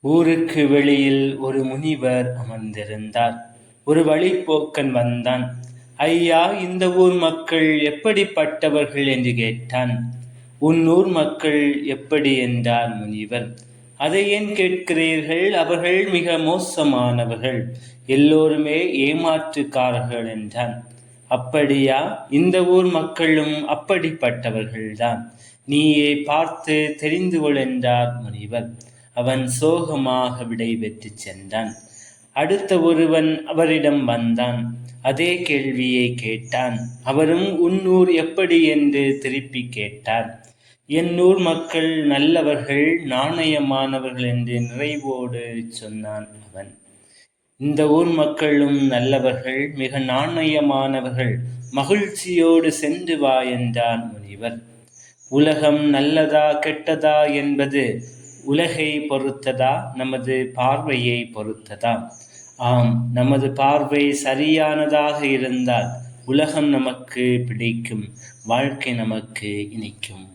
ஊருக்கு வெளியில் ஒரு முனிவர் அமர்ந்திருந்தார். ஒரு வழிப்போக்கன் வந்தான். ஐயா இந்த ஊர் மக்கள் எப்படிப்பட்டவர்கள் என்று கேட்டான். உன் ஊர் மக்கள் எப்படி? என்றார் முனிவர். அதை ஏன் கேட்கிறீர்கள்? அவர்கள் மிக மோசமானவர்கள். எல்லோருமே ஏமாற்றுக்காரர்கள் என்றான். அப்படியா? இந்த ஊர் மக்களும் அப்படிப்பட்டவர்கள்தான். நீயே பார்த்து தெரிந்து கொள் என்றார் முனிவர். அவன் சோகமாக விடை பெற்று சென்றான். அடுத்த ஒருவன் அவரிடம் வந்தான். அதே கேள்வியை கேட்டான். அவரும் உன்னூர் எப்படி? என்று திருப்பி கேட்டார். என் ஊர் மக்கள் நல்லவர்கள் நாணயமானவர்கள் என்று நிறைவோடு சொன்னான் அவன். இந்த ஊர் மக்களும் நல்லவர்கள் மிக நாணயமானவர்கள் மகிழ்ச்சியோடு சென்று வா என்றான் முனிவர். உலகம் நல்லதா கெட்டதா என்பது உலகை பொறுத்ததா நமது பார்வையை பொறுத்ததா? ஆம் நமது பார்வை சரியானதாக இருந்தால் உலகம் நமக்கு பிடிக்கும் வாழ்க்கை நமக்கு இனிக்கும்.